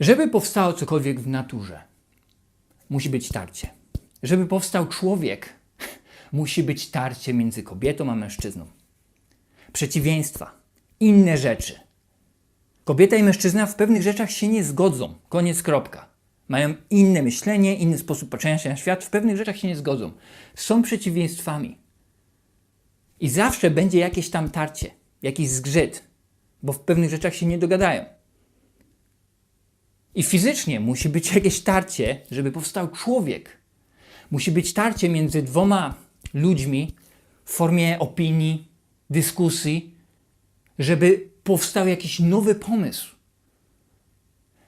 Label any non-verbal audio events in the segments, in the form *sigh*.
Żeby powstało cokolwiek w naturze, musi być tarcie. Żeby powstał człowiek, *laughs* musi być tarcie między kobietą a mężczyzną. Przeciwieństwa, inne rzeczy. Kobieta i mężczyzna w pewnych rzeczach się nie zgodzą. Koniec, kropka. Mają inne myślenie, inny sposób patrzenia się na świat, w pewnych rzeczach się nie zgodzą. Są przeciwieństwami. I zawsze będzie jakieś tam tarcie, jakiś zgrzyt, bo w pewnych rzeczach się nie dogadają. I fizycznie musi być *laughs* jakieś tarcie, żeby powstał człowiek. Musi być tarcie między dwoma ludźmi w formie opinii, dyskusji, żeby powstał jakiś nowy pomysł.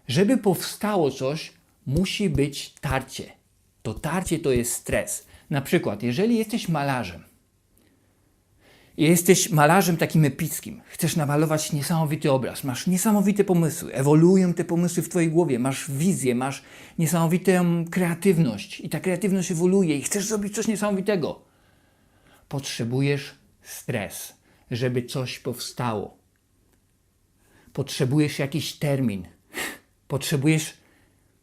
Żeby powstało coś, musi być tarcie. To tarcie to jest stres. Na przykład, jeżeli jesteś malarzem, jesteś malarzem takim epickim, chcesz namalować niesamowity obraz, masz niesamowite pomysły, ewoluują te pomysły w Twojej głowie, masz wizję, masz niesamowitą kreatywność i ta kreatywność ewoluuje i chcesz zrobić coś niesamowitego. Potrzebujesz stres, żeby coś powstało. Potrzebujesz jakiś termin. Potrzebujesz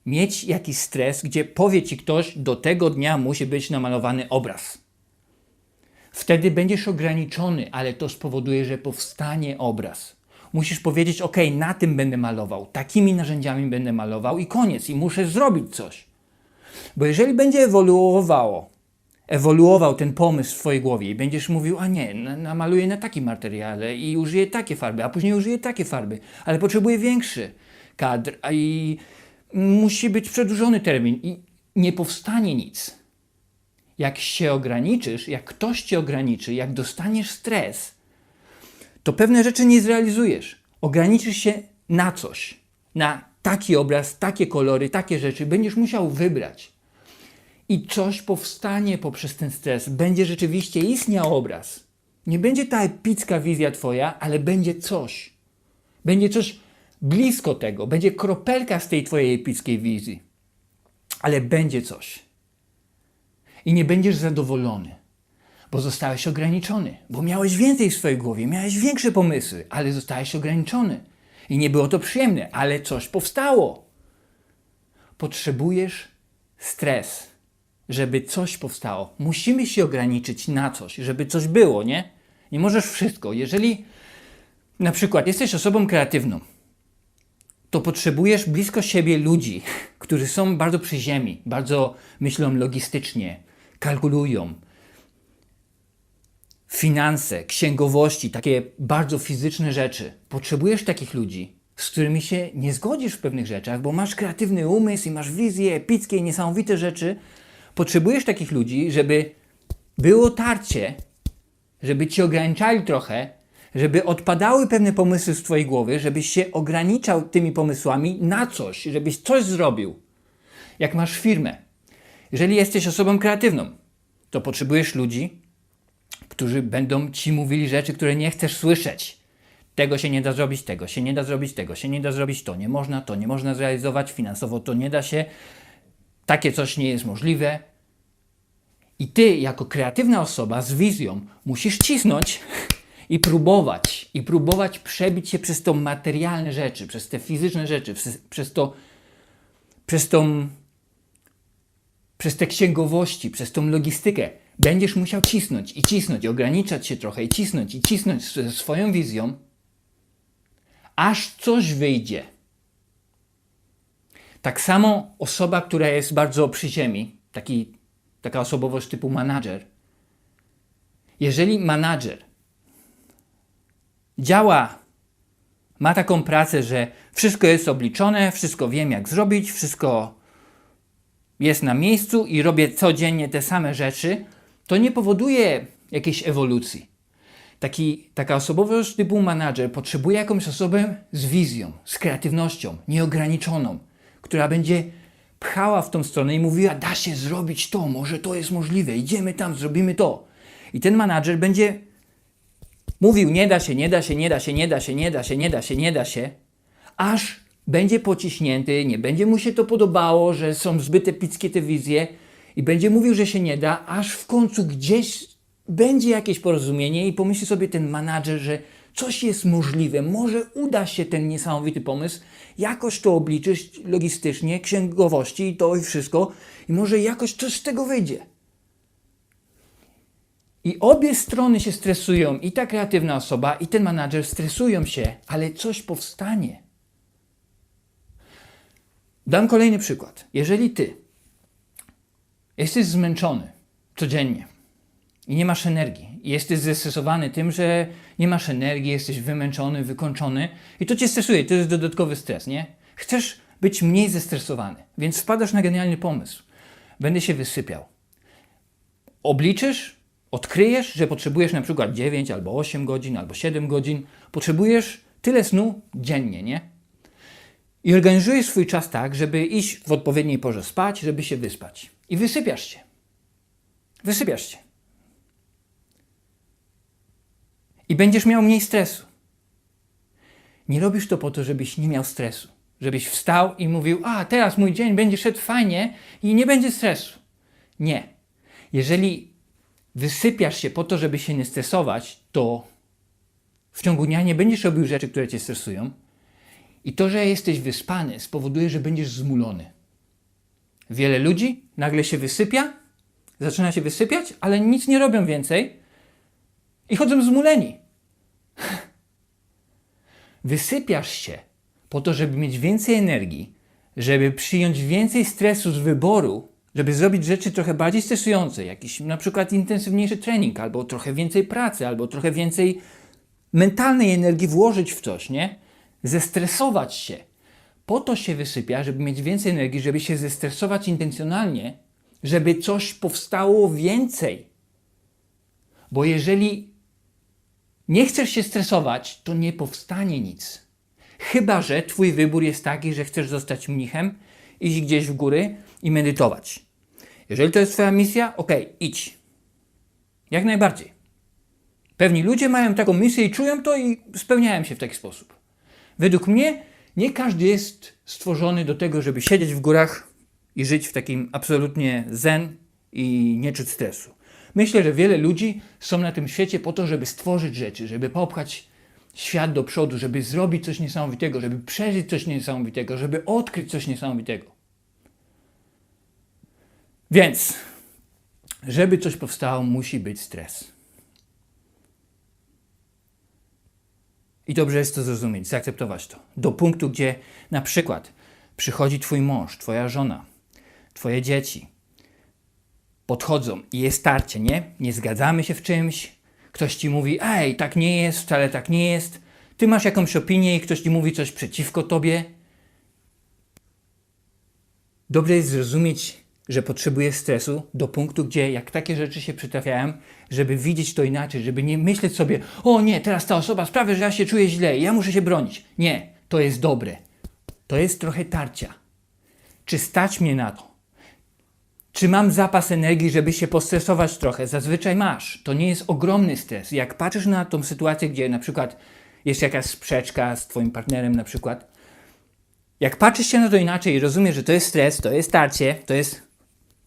mieć jakiś stres, gdzie powie Ci ktoś, do tego dnia musi być namalowany obraz. Wtedy będziesz ograniczony, ale to spowoduje, że powstanie obraz. Musisz powiedzieć: OK, na tym będę malował, takimi narzędziami będę malował i koniec, i muszę zrobić coś. Bo jeżeli będzie ewoluowało, ewoluował ten pomysł w Twojej głowie i będziesz mówił: A nie, na- namaluję na takim materiale i użyję takie farby, a później użyję takie farby, ale potrzebuję większy kadr, i musi być przedłużony termin i nie powstanie nic jak się ograniczysz, jak ktoś cię ograniczy, jak dostaniesz stres, to pewne rzeczy nie zrealizujesz. Ograniczysz się na coś, na taki obraz, takie kolory, takie rzeczy. Będziesz musiał wybrać. I coś powstanie poprzez ten stres. Będzie rzeczywiście istniał obraz. Nie będzie ta epicka wizja twoja, ale będzie coś. Będzie coś blisko tego. Będzie kropelka z tej twojej epickiej wizji. Ale będzie coś i nie będziesz zadowolony, bo zostałeś ograniczony, bo miałeś więcej w swojej głowie, miałeś większe pomysły, ale zostałeś ograniczony. I nie było to przyjemne, ale coś powstało. Potrzebujesz stres, żeby coś powstało. Musimy się ograniczyć na coś, żeby coś było, nie? Nie możesz wszystko. Jeżeli na przykład jesteś osobą kreatywną, to potrzebujesz blisko siebie ludzi, *laughs* którzy są bardzo przy ziemi, bardzo myślą logistycznie, kalkulują. Finanse, księgowości, takie bardzo fizyczne rzeczy. Potrzebujesz takich ludzi, z którymi się nie zgodzisz w pewnych rzeczach, bo masz kreatywny umysł i masz wizje epickie, niesamowite rzeczy. Potrzebujesz takich ludzi, żeby było tarcie, żeby ci ograniczali trochę, żeby odpadały pewne pomysły z twojej głowy, żebyś się ograniczał tymi pomysłami na coś, żebyś coś zrobił. Jak masz firmę, jeżeli jesteś osobą kreatywną, to potrzebujesz ludzi, którzy będą ci mówili rzeczy, które nie chcesz słyszeć. Tego się nie da zrobić, tego się nie da zrobić, tego się nie da zrobić, to nie można, to nie można zrealizować, finansowo to nie da się, takie coś nie jest możliwe. I ty, jako kreatywna osoba z wizją, musisz cisnąć i próbować, i próbować przebić się przez to materialne rzeczy, przez te fizyczne rzeczy, przez, przez to, przez tą przez te księgowości, przez tą logistykę, będziesz musiał cisnąć i cisnąć, ograniczać się trochę, i cisnąć, i cisnąć ze swoją wizją, aż coś wyjdzie. Tak samo osoba, która jest bardzo przy ziemi, taki, taka osobowość typu manager, jeżeli manager działa, ma taką pracę, że wszystko jest obliczone, wszystko wiem jak zrobić, wszystko jest na miejscu i robię codziennie te same rzeczy, to nie powoduje jakiejś ewolucji. Taki, taka osobowość typu manager potrzebuje jakąś osobę z wizją, z kreatywnością, nieograniczoną, która będzie pchała w tą stronę i mówiła: Da się zrobić to, może to jest możliwe, idziemy tam, zrobimy to. I ten manager będzie mówił: Nie da się, nie da się, nie da się, nie da się, nie da się, nie da się, nie da się, aż będzie pociśnięty, nie będzie mu się to podobało, że są zbyt epickie te wizje i będzie mówił, że się nie da, aż w końcu gdzieś będzie jakieś porozumienie i pomyśli sobie ten menadżer, że coś jest możliwe, może uda się ten niesamowity pomysł, jakoś to obliczyć logistycznie, księgowości i to i wszystko, i może jakoś coś z tego wyjdzie. I obie strony się stresują, i ta kreatywna osoba, i ten menadżer stresują się, ale coś powstanie. Dam kolejny przykład. Jeżeli ty jesteś zmęczony codziennie i nie masz energii, jesteś zestresowany tym, że nie masz energii, jesteś wymęczony, wykończony, i to cię stresuje, to jest dodatkowy stres, nie? Chcesz być mniej zestresowany, więc wpadasz na genialny pomysł. Będę się wysypiał. Obliczysz, odkryjesz, że potrzebujesz na przykład 9 albo 8 godzin, albo 7 godzin, potrzebujesz tyle snu dziennie, nie? I organizujesz swój czas tak, żeby iść w odpowiedniej porze spać, żeby się wyspać. I wysypiasz się. Wysypiasz się. I będziesz miał mniej stresu. Nie robisz to po to, żebyś nie miał stresu. Żebyś wstał i mówił, a teraz mój dzień będzie szedł fajnie i nie będzie stresu. Nie. Jeżeli wysypiasz się po to, żeby się nie stresować, to w ciągu dnia nie będziesz robił rzeczy, które cię stresują. I to, że jesteś wyspany, spowoduje, że będziesz zmulony. Wiele ludzi nagle się wysypia, zaczyna się wysypiać, ale nic nie robią więcej i chodzą zmuleni. *laughs* Wysypiasz się po to, żeby mieć więcej energii, żeby przyjąć więcej stresu z wyboru, żeby zrobić rzeczy trochę bardziej stresujące, jakiś na przykład intensywniejszy trening, albo trochę więcej pracy, albo trochę więcej mentalnej energii włożyć w coś, nie? Zestresować się. Po to się wysypia, żeby mieć więcej energii, żeby się zestresować intencjonalnie, żeby coś powstało więcej. Bo jeżeli nie chcesz się stresować, to nie powstanie nic. Chyba, że Twój wybór jest taki, że chcesz zostać mnichem, iść gdzieś w góry i medytować. Jeżeli to jest Twoja misja, ok, idź. Jak najbardziej. Pewni ludzie mają taką misję i czują to i spełniają się w taki sposób. Według mnie nie każdy jest stworzony do tego, żeby siedzieć w górach i żyć w takim absolutnie zen i nie czuć stresu. Myślę, że wiele ludzi są na tym świecie po to, żeby stworzyć rzeczy, żeby popchać świat do przodu, żeby zrobić coś niesamowitego, żeby przeżyć coś niesamowitego, żeby odkryć coś niesamowitego. Więc, żeby coś powstało, musi być stres. I dobrze jest to zrozumieć, zaakceptować to. Do punktu, gdzie na przykład przychodzi Twój mąż, Twoja żona, Twoje dzieci, podchodzą i jest starcie, nie? Nie zgadzamy się w czymś, ktoś Ci mówi, ej, tak nie jest, wcale tak nie jest. Ty masz jakąś opinię i ktoś Ci mówi coś przeciwko Tobie. Dobrze jest zrozumieć, że potrzebujesz stresu do punktu, gdzie jak takie rzeczy się przytrafiają, żeby widzieć to inaczej, żeby nie myśleć sobie, o nie, teraz ta osoba sprawia, że ja się czuję źle ja muszę się bronić. Nie, to jest dobre. To jest trochę tarcia. Czy stać mnie na to? Czy mam zapas energii, żeby się postresować trochę? Zazwyczaj masz. To nie jest ogromny stres. Jak patrzysz na tą sytuację, gdzie na przykład jest jakaś sprzeczka z twoim partnerem na przykład, jak patrzysz się na to inaczej i rozumiesz, że to jest stres, to jest tarcie, to jest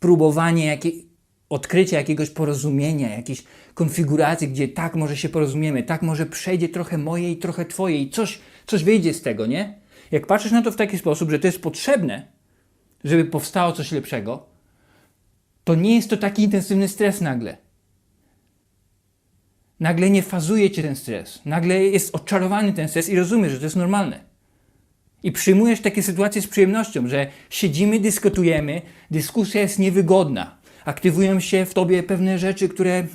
próbowanie jakiej, odkrycia jakiegoś porozumienia, jakiejś konfiguracji, gdzie tak może się porozumiemy, tak może przejdzie trochę moje i trochę twoje i coś, coś wyjdzie z tego, nie? Jak patrzysz na to w taki sposób, że to jest potrzebne, żeby powstało coś lepszego, to nie jest to taki intensywny stres nagle. Nagle nie fazuje cię ten stres. Nagle jest odczarowany ten stres i rozumiesz, że to jest normalne. I przyjmujesz takie sytuacje z przyjemnością, że siedzimy, dyskutujemy, dyskusja jest niewygodna. Aktywują się w tobie pewne rzeczy, które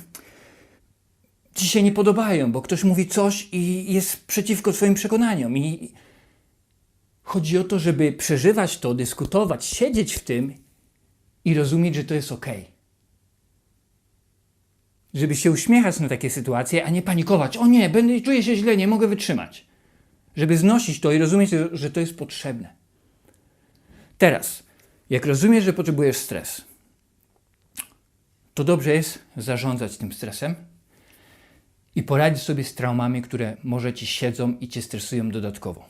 ci się nie podobają, bo ktoś mówi coś i jest przeciwko twoim przekonaniom. I chodzi o to, żeby przeżywać to, dyskutować, siedzieć w tym i rozumieć, że to jest ok. Żeby się uśmiechać na takie sytuacje, a nie panikować. O nie, będę, czuję się źle, nie mogę wytrzymać. Żeby znosić to i rozumieć, że to jest potrzebne. Teraz, jak rozumiesz, że potrzebujesz stres, to dobrze jest zarządzać tym stresem i poradzić sobie z traumami, które może ci siedzą i cię stresują dodatkowo.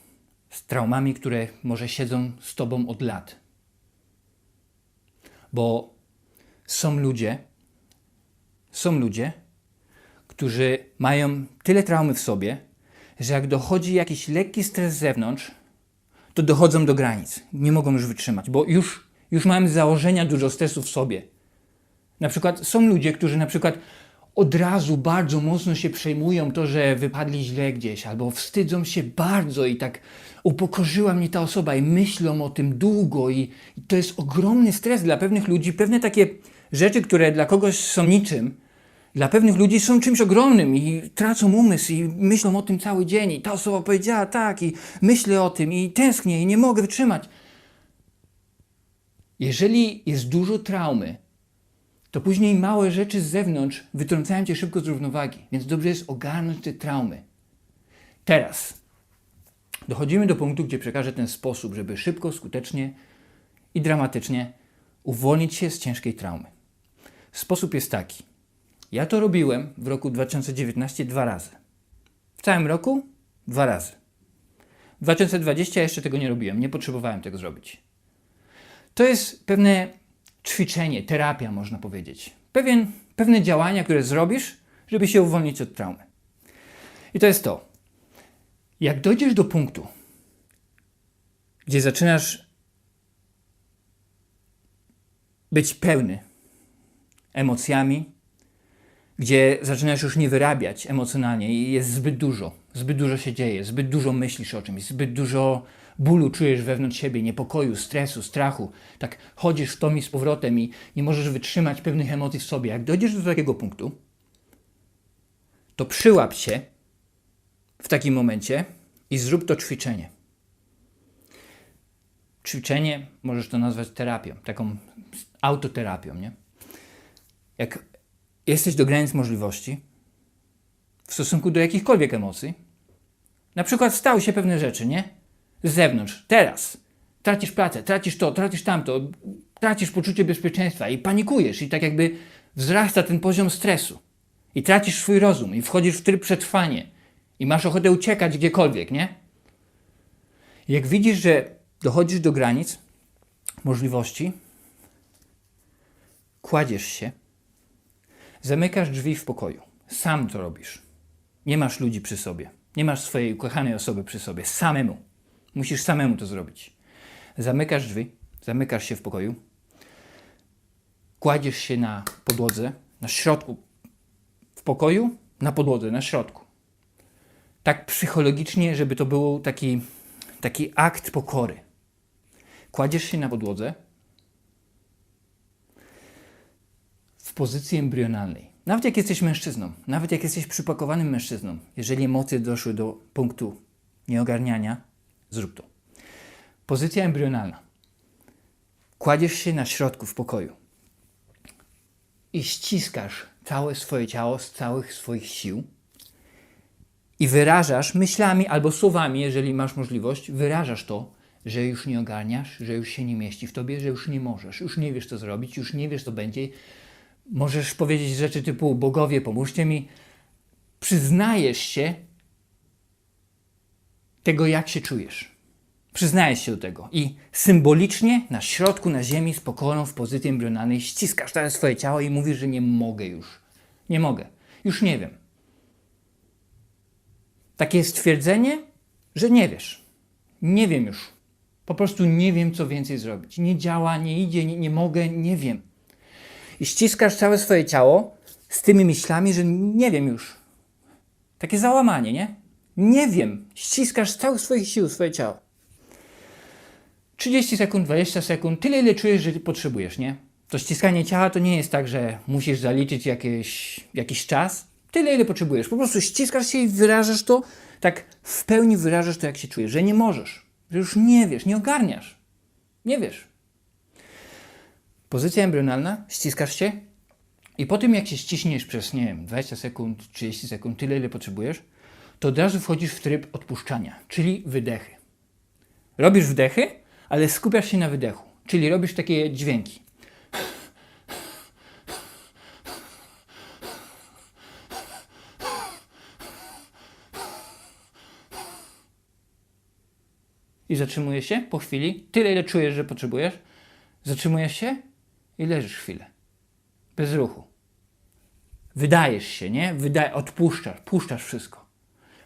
Z traumami, które może siedzą z tobą od lat. Bo są ludzie, są ludzie, którzy mają tyle traumy w sobie, że jak dochodzi jakiś lekki stres z zewnątrz, to dochodzą do granic. Nie mogą już wytrzymać, bo już, już mają z założenia dużo stresu w sobie. Na przykład są ludzie, którzy na przykład od razu bardzo mocno się przejmują to, że wypadli źle gdzieś, albo wstydzą się bardzo i tak upokorzyła mnie ta osoba i myślą o tym długo i, i to jest ogromny stres dla pewnych ludzi. Pewne takie rzeczy, które dla kogoś są niczym, dla pewnych ludzi są czymś ogromnym i tracą umysł i myślą o tym cały dzień i ta osoba powiedziała tak i myślę o tym i tęsknię i nie mogę wytrzymać. Jeżeli jest dużo traumy, to później małe rzeczy z zewnątrz wytrącają cię szybko z równowagi, więc dobrze jest ogarnąć te traumy. Teraz dochodzimy do punktu, gdzie przekażę ten sposób, żeby szybko, skutecznie i dramatycznie uwolnić się z ciężkiej traumy. Sposób jest taki. Ja to robiłem w roku 2019 dwa razy. W całym roku dwa razy. W 2020 jeszcze tego nie robiłem, nie potrzebowałem tego zrobić. To jest pewne ćwiczenie, terapia, można powiedzieć. Pewien, pewne działania, które zrobisz, żeby się uwolnić od traumy. I to jest to. Jak dojdziesz do punktu, gdzie zaczynasz być pełny emocjami, gdzie zaczynasz już nie wyrabiać emocjonalnie i jest zbyt dużo, zbyt dużo się dzieje, zbyt dużo myślisz o czymś, zbyt dużo bólu czujesz wewnątrz siebie, niepokoju, stresu, strachu. Tak chodzisz w tom i z powrotem i nie możesz wytrzymać pewnych emocji w sobie. Jak dojdziesz do takiego punktu, to przyłap się w takim momencie i zrób to ćwiczenie. Ćwiczenie możesz to nazwać terapią, taką autoterapią, nie? Jak jesteś do granic możliwości w stosunku do jakichkolwiek emocji, na przykład stały się pewne rzeczy, nie? Z zewnątrz, teraz. Tracisz pracę, tracisz to, tracisz tamto, tracisz poczucie bezpieczeństwa i panikujesz i tak jakby wzrasta ten poziom stresu. I tracisz swój rozum i wchodzisz w tryb przetrwanie i masz ochotę uciekać gdziekolwiek, nie? Jak widzisz, że dochodzisz do granic możliwości, kładziesz się, zamykasz drzwi w pokoju. Sam to robisz. Nie masz ludzi przy sobie. Nie masz swojej ukochanej osoby przy sobie. Samemu. Musisz samemu to zrobić. Zamykasz drzwi, zamykasz się w pokoju, kładziesz się na podłodze, na środku w pokoju, na podłodze, na środku. Tak psychologicznie, żeby to był taki, taki akt pokory. Kładziesz się na podłodze pozycji embrionalnej. Nawet jak jesteś mężczyzną, nawet jak jesteś przypakowanym mężczyzną, jeżeli emocje doszły do punktu nieogarniania, zrób to. Pozycja embrionalna. Kładziesz się na środku w pokoju i ściskasz całe swoje ciało z całych swoich sił i wyrażasz myślami albo słowami, jeżeli masz możliwość, wyrażasz to, że już nie ogarniasz, że już się nie mieści w tobie, że już nie możesz, już nie wiesz co zrobić, już nie wiesz co będzie. Możesz powiedzieć rzeczy typu bogowie, pomóżcie mi. Przyznajesz się tego, jak się czujesz. Przyznajesz się do tego i symbolicznie na środku, na ziemi, z pokorą w pozycji embrionalnej ściskasz teraz swoje ciało i mówisz, że nie mogę już. Nie mogę. Już nie wiem. Takie stwierdzenie, że nie wiesz. Nie wiem już. Po prostu nie wiem, co więcej zrobić. Nie działa, nie idzie, nie, nie mogę, nie wiem. I ściskasz całe swoje ciało z tymi myślami, że nie wiem już. Takie załamanie, nie? Nie wiem. Ściskasz z całych swoich sił swoje ciało. 30 sekund, 20 sekund, tyle ile czujesz, że potrzebujesz, nie? To ściskanie ciała to nie jest tak, że musisz zaliczyć jakieś, jakiś czas. Tyle ile potrzebujesz. Po prostu ściskasz się i wyrażasz to, tak w pełni wyrażasz to, jak się czujesz, że nie możesz, że już nie wiesz, nie ogarniasz. Nie wiesz. Pozycja embrionalna, ściskasz się i po tym, jak się ściśniesz przez, nie wiem, 20 sekund, 30 sekund, tyle ile potrzebujesz, to od razu wchodzisz w tryb odpuszczania, czyli wydechy. Robisz wdechy, ale skupiasz się na wydechu, czyli robisz takie dźwięki. I zatrzymujesz się po chwili, tyle ile czujesz, że potrzebujesz. Zatrzymujesz się i leżysz chwilę. Bez ruchu. Wydajesz się, nie? Wydaj, odpuszczasz, puszczasz wszystko.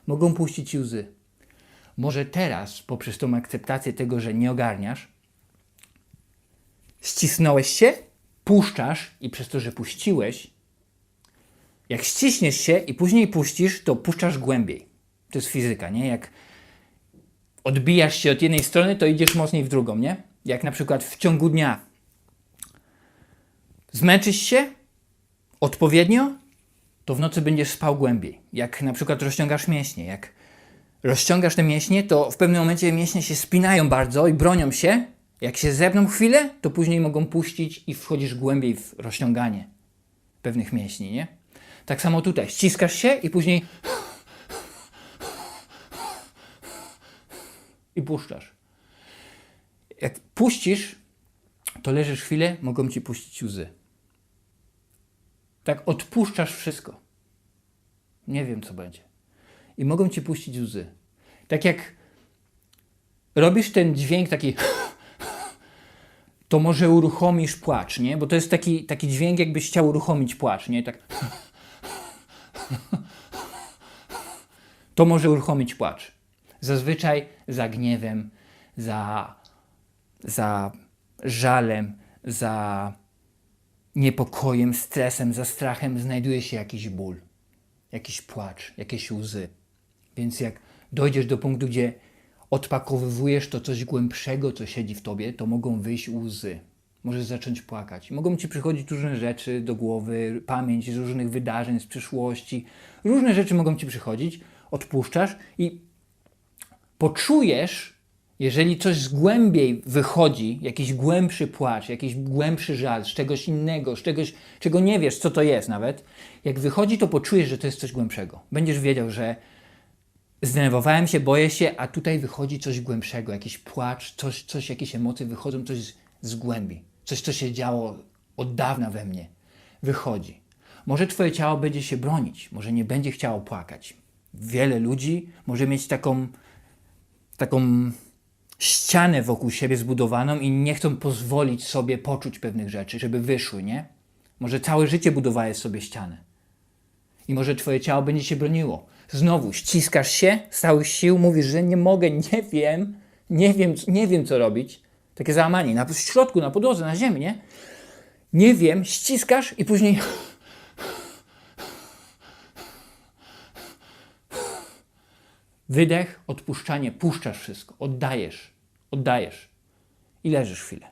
mogą puścić ci łzy. Może teraz, poprzez tą akceptację tego, że nie ogarniasz, ścisnąłeś się, puszczasz i przez to, że puściłeś, jak ściśniesz się i później puścisz, to puszczasz głębiej. To jest fizyka, nie? Jak odbijasz się od jednej strony, to idziesz mocniej w drugą, nie? Jak na przykład w ciągu dnia zmęczysz się odpowiednio, to w nocy będziesz spał głębiej. Jak na przykład rozciągasz mięśnie, jak rozciągasz te mięśnie, to w pewnym momencie mięśnie się spinają bardzo i bronią się. Jak się zepną chwilę, to później mogą puścić i wchodzisz głębiej w rozciąganie pewnych mięśni, nie? Tak samo tutaj. Ściskasz się i później i puszczasz. Jak puścisz, to leżysz chwilę, mogą ci puścić łzy. Tak odpuszczasz wszystko. Nie wiem, co będzie. I mogą ci puścić łzy. Tak jak robisz ten dźwięk taki, to może uruchomisz płacz, nie? Bo to jest taki, taki dźwięk, jakbyś chciał uruchomić płacz, nie? Tak. To może uruchomić płacz. Zazwyczaj za gniewem, za, za żalem, za niepokojem, stresem, za strachem znajduje się jakiś ból, jakiś płacz, jakieś łzy. Więc jak dojdziesz do punktu, gdzie odpakowywujesz to coś głębszego, co siedzi w tobie, to mogą wyjść łzy. Możesz zacząć płakać. Mogą ci przychodzić różne rzeczy do głowy, pamięć z różnych wydarzeń z przyszłości. Różne rzeczy mogą ci przychodzić, odpuszczasz i poczujesz, jeżeli coś z głębiej wychodzi, jakiś głębszy płacz, jakiś głębszy żal, z czegoś innego, z czegoś, czego nie wiesz, co to jest nawet, jak wychodzi, to poczujesz, że to jest coś głębszego. Będziesz wiedział, że zdenerwowałem się, boję się, a tutaj wychodzi coś głębszego, jakiś płacz, coś, coś jakieś emocje wychodzą, coś z, z głębi, coś, co się działo od dawna we mnie, wychodzi. Może twoje ciało będzie się bronić, może nie będzie chciało płakać. Wiele ludzi może mieć taką, taką ścianę wokół siebie zbudowaną i nie chcą pozwolić sobie poczuć pewnych rzeczy, żeby wyszły, nie? Może całe życie budowałeś sobie ścianę. I może twoje ciało będzie się broniło. Znowu ściskasz się z całych sił, mówisz, że nie mogę, nie wiem, nie wiem, nie wiem co robić. Takie załamanie na środku, na podłodze, na ziemi, nie? Nie wiem, ściskasz i później Wydech, odpuszczanie, puszczasz wszystko, oddajesz, oddajesz i leżysz chwilę.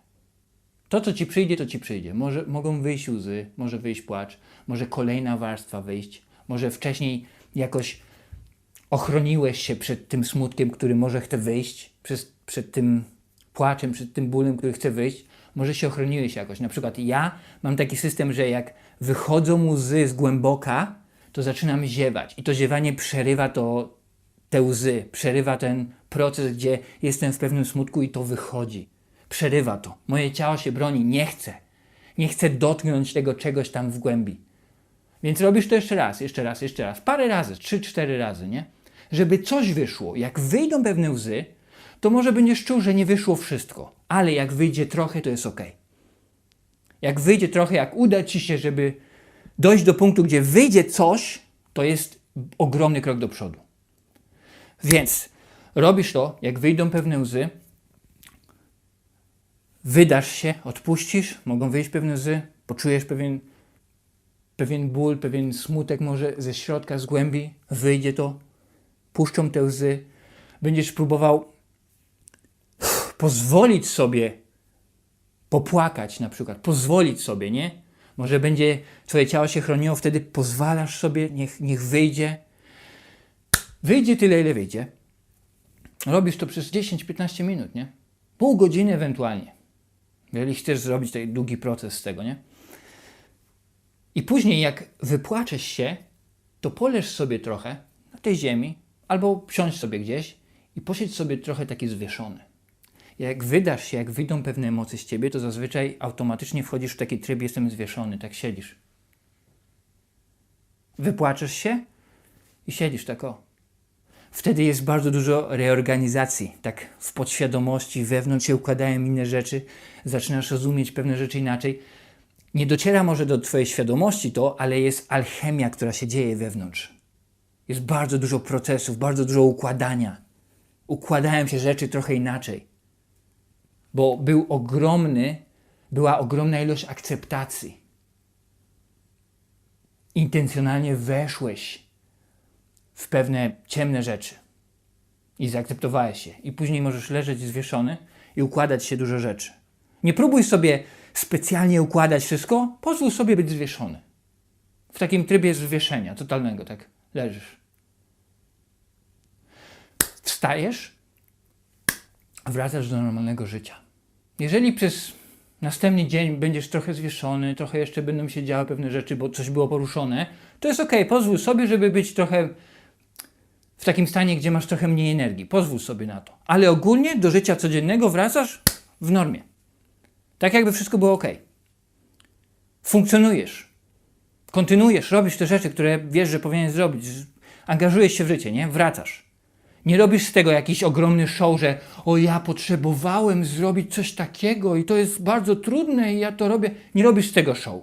To, co ci przyjdzie, to ci przyjdzie. Może, mogą wyjść łzy, może wyjść płacz, może kolejna warstwa wyjść, może wcześniej jakoś ochroniłeś się przed tym smutkiem, który może chce wyjść, przed, przed tym płaczem, przed tym bólem, który chce wyjść. Może się ochroniłeś jakoś. Na przykład ja mam taki system, że jak wychodzą łzy z głęboka, to zaczynam ziewać. I to ziewanie przerywa to, te łzy, przerywa ten proces, gdzie jestem w pewnym smutku i to wychodzi. Przerywa to. Moje ciało się broni, nie chce. Nie chce dotknąć tego czegoś tam w głębi. Więc robisz to jeszcze raz, jeszcze raz, jeszcze raz. Parę razy, trzy, cztery razy, nie? Żeby coś wyszło. Jak wyjdą pewne łzy, to może będziesz czuł, że nie wyszło wszystko. Ale jak wyjdzie trochę, to jest ok. Jak wyjdzie trochę, jak uda ci się, żeby dojść do punktu, gdzie wyjdzie coś, to jest ogromny krok do przodu. Więc robisz to, jak wyjdą pewne łzy, wydasz się, odpuścisz, mogą wyjść pewne łzy, poczujesz pewien, pewien ból, pewien smutek może ze środka, z głębi, wyjdzie to, puszczą te łzy, będziesz próbował pozwolić sobie popłakać na przykład, pozwolić sobie, nie? Może będzie twoje ciało się chroniło, wtedy pozwalasz sobie, niech, niech wyjdzie. Wyjdzie tyle, ile wyjdzie. Robisz to przez 10-15 minut, nie? Pół godziny ewentualnie. Jeżeli chcesz zrobić taki długi proces z tego, nie? I później, jak wypłaczesz się, to poleż sobie trochę na tej ziemi, albo siądź sobie gdzieś i posiedź sobie trochę taki zwieszony. Jak wydasz się, jak wyjdą pewne emocje z ciebie, to zazwyczaj automatycznie wchodzisz w taki tryb, jestem zwieszony, tak siedzisz. Wypłaczesz się i siedzisz tak o. Wtedy jest bardzo dużo reorganizacji, tak w podświadomości, wewnątrz się układają inne rzeczy, zaczynasz rozumieć pewne rzeczy inaczej. Nie dociera może do Twojej świadomości to, ale jest alchemia, która się dzieje wewnątrz. Jest bardzo dużo procesów, bardzo dużo układania. Układają się rzeczy trochę inaczej. Bo był ogromny, była ogromna ilość akceptacji. Intencjonalnie weszłeś w pewne ciemne rzeczy i zaakceptowałeś je. I później możesz leżeć zwieszony i układać się dużo rzeczy. Nie próbuj sobie specjalnie układać wszystko, pozwól sobie być zwieszony. W takim trybie zwieszenia totalnego, tak leżysz. Wstajesz, wracasz do normalnego życia. Jeżeli przez następny dzień będziesz trochę zwieszony, trochę jeszcze będą się działy pewne rzeczy, bo coś było poruszone, to jest ok, pozwól sobie, żeby być trochę takim stanie, gdzie masz trochę mniej energii. Pozwól sobie na to. Ale ogólnie do życia codziennego wracasz w normie. Tak jakby wszystko było ok. Funkcjonujesz. Kontynuujesz, robisz te rzeczy, które wiesz, że powinieneś zrobić. Angażujesz się w życie, nie? Wracasz. Nie robisz z tego jakiś ogromny show, że o ja potrzebowałem zrobić coś takiego i to jest bardzo trudne i ja to robię. Nie robisz z tego show.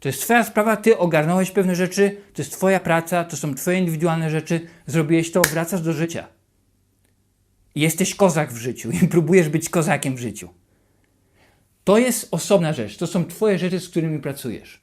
To jest twoja sprawa, ty ogarnąłeś pewne rzeczy, to jest twoja praca, to są twoje indywidualne rzeczy, zrobiłeś to, wracasz do życia. Jesteś kozak w życiu i *laughs* próbujesz być kozakiem w życiu. To jest osobna rzecz, to są twoje rzeczy, z którymi pracujesz.